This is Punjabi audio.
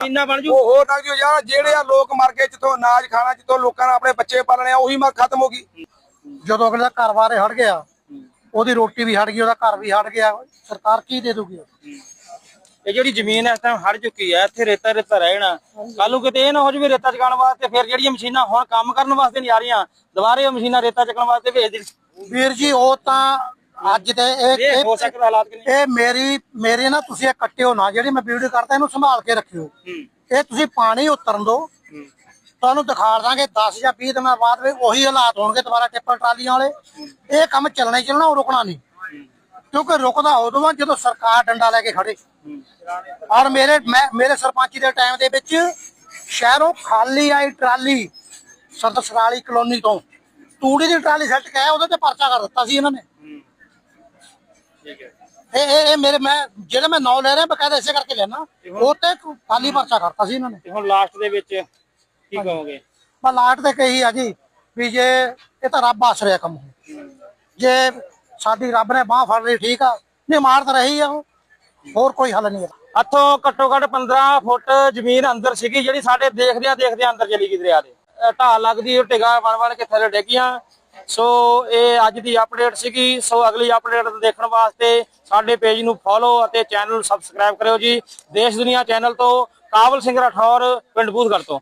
ਇੰਨਾ ਬਣ ਜੂ। ਉਹ ਹੋਰ ਨਾ ਜੋ ਯਾਰ ਜਿਹੜੇ ਆ ਲੋਕ ਮਰ ਗਏ ਜਿੱਥੋਂ ਅਨਾਜ ਖਾਣਾ ਜਿੱਥੋਂ ਲੋਕਾਂ ਨੇ ਆਪਣੇ ਬੱਚੇ ਪਾਲਣੇ ਆ ਉਹੀ ਮਰ ਖਤਮ ਹੋ ਗਈ। ਜਦੋਂ ਅਗਲੇ ਦਾ ਘਰ ਬਾਰੇ ਹਟ ਗਿਆ ਉਹਦੀ ਰੋਟੀ ਵੀ ਹਟ ਗਈ ਉਹਦਾ ਘਰ ਵੀ ਹਟ ਗਿਆ ਸਰਕਾਰ ਕੀ ਦੇ ਦੂਗੀ? ਇਹ ਜਿਹੜੀ ਜ਼ਮੀਨ ਇਸ ਟਾਈਮ ਹੜ ਚੁੱਕੀ ਹੈ ਇੱਥੇ ਰੇਤਾ ਰੇਤਾ ਰਹਿਣਾ। ਕੱਲ ਨੂੰ ਕਿਤੇ ਇਹ ਨਾ ਹੋ ਜਵੇ ਰੇਤਾ ਚਕਾਉਣ ਵਾਸਤੇ ਫਿਰ ਜਿਹੜੀਆਂ ਮਸ਼ੀਨਾਂ ਹੁਣ ਕੰਮ ਕਰਨ ਵਾਸਤੇ ਨਹੀਂ ਆ ਰਹੀਆਂ ਦੁਬਾਰੇ ਉਹ ਮਸ਼ੀਨਾਂ ਰੇਤਾ ਚੱਕਣ ਵਾਸਤੇ ਭੇਜ ਦੇਣ। ਵੀਰ ਜੀ ਉਹ ਤਾਂ ਅੱਜ ਦੇ ਇਹ ਇਹ ਹੋ ਸਕਦਾ ਹਾਲਾਤ ਕਿ ਨਹੀਂ? ਇਹ ਮੇਰੀ ਮੇਰੇ ਨਾ ਤੁਸੀਂ ਇਹ ਕੱਟਿਓ ਨਾ ਜਿਹੜੀ ਮੈਂ ਵੀਡੀਓ ਕਰਦਾ ਇਹਨੂੰ ਸੰਭਾਲ ਕੇ ਰੱਖਿਓ। ਇਹ ਤੁਸੀਂ ਪਾਣੀ ਉਤਰਨ ਦਿਓ। ਤੁਹਾਨੂੰ ਦਿਖਾ ਦਾਂਗੇ 10 ਜਾਂ 20 ਦਿਨਾਂ ਬਾਅਦ ਵੀ ਉਹੀ ਹਾਲਾਤ ਹੋਣਗੇ ਦੁਬਾਰਾ ਟਿੱਪਰ ਟਰਾਲੀਆਂ ਵਾਲੇ। ਇਹ ਕੰਮ ਚੱਲਣਾ ਹੀ ਚੱਲਣਾ ਉਹ ਰੁਕਣਾ ਨਹੀਂ। ਕਿਉਂਕਿ ਰੁਕਦਾ ਉਦੋਂ ਆ ਜਦੋਂ ਸਰਕਾਰ ਡੰਡਾ ਲੈ ਕੇ ਖੜੇ। ਔਰ ਮੇਰੇ ਮੈਂ ਮੇਰੇ ਸਰਪੰਚੀ ਦੇ ਟਾਈਮ ਦੇ ਵਿੱਚ ਸ਼ਹਿਰੋਂ ਖਾਲੀ ਆਈ ਟਰਾਲੀ ਸਰਦ ਕਲੋਨੀ ਤੋਂ। ਤੂੜੀ ਦੀ ਟਰਾਲੀ ਸੱਟ ਕੇ ਉਹਦੇ ਤੇ ਪਰਚਾ ਕਰ ਦਿੱਤਾ ਸੀ ਇਹਨਾਂ ਨੇ। ਠੀਕ ਹੈ। ਇਹ ਇਹ ਇਹ ਮੇਰੇ ਮੈਂ ਜਿਹੜੇ ਮੈਂ ਨਾਂ ਲੈ ਰਿਹਾ ਬਕਾਇਦਾ ਇਸੇ ਕਰਕੇ ਲੈਣਾ ਉਹ ਤੇ ਖਾਲੀ ਪਰਚਾ ਕਰਤਾ ਸੀ ਇਹਨਾਂ ਨੇ। ਤੇ ਹੁਣ ਲਾਸਟ ਦੇ ਵਿੱਚ ਕੀ ਕਹੋਗੇ? ਮੈਂ ਲਾਟ ਤੇ ਕਹੀ ਆ ਜੀ ਵੀ ਜੇ ਇਹ ਤਾਂ ਰੱਬ ਆਸ ਰਿਹਾ ਕੰਮ। ਜੇ ਸਾਡੀ ਰੱਬ ਨੇ ਬਾਹ ਫੜ ਲਈ ਠੀਕ ਆ। ਨਹੀਂ ਮਾਰ ਤਾਂ ਰਹੀ ਆ ਉਹ। ਹੋਰ ਕੋਈ ਹੱਲ ਨਹੀਂ ਹੈ ਇੱਥੋਂ ਘੱਟੋ ਘੱਟ 15 ਫੁੱਟ ਜ਼ਮੀਨ ਅੰਦਰ ਸੀਗੀ ਜਿਹੜੀ ਸਾਡੇ ਦੇਖਦਿਆਂ ਦੇਖਦਿਆਂ ਅੰਦਰ ਚਲੀ ਗਈ ਦਰਿਆ ਦੇ। ਅਹ ਢਾਹ ਲੱਗਦੀ ਉਹ ਟਿਗਾ ਬਣ ਬਣ ਕੇ ਥੱਲੇ ਡਿੱਗੀਆਂ। ਸੋ ਇਹ ਅੱਜ ਦੀ ਅਪਡੇਟ ਸੀਗੀ। ਸੋ ਅਗਲੀ ਅਪਡੇਟ ਦੇਖਣ ਵਾਸਤੇ ਸਾਡੇ ਪੇਜ ਨੂੰ ਫੋਲੋ ਅਤੇ ਚੈਨਲ ਨੂੰ ਸਬਸਕ੍ਰਾਈਬ ਕਰਿਓ ਜੀ। ਦੇਸ਼ ਦੁਨੀਆ ਚੈਨਲ ਤੋਂ ਕਾਬਲ ਸਿੰਘ ਰਾਠੌਰ, ਪਿੰਡ ਬੂਥਗੜ੍ਹ ਤੋਂ।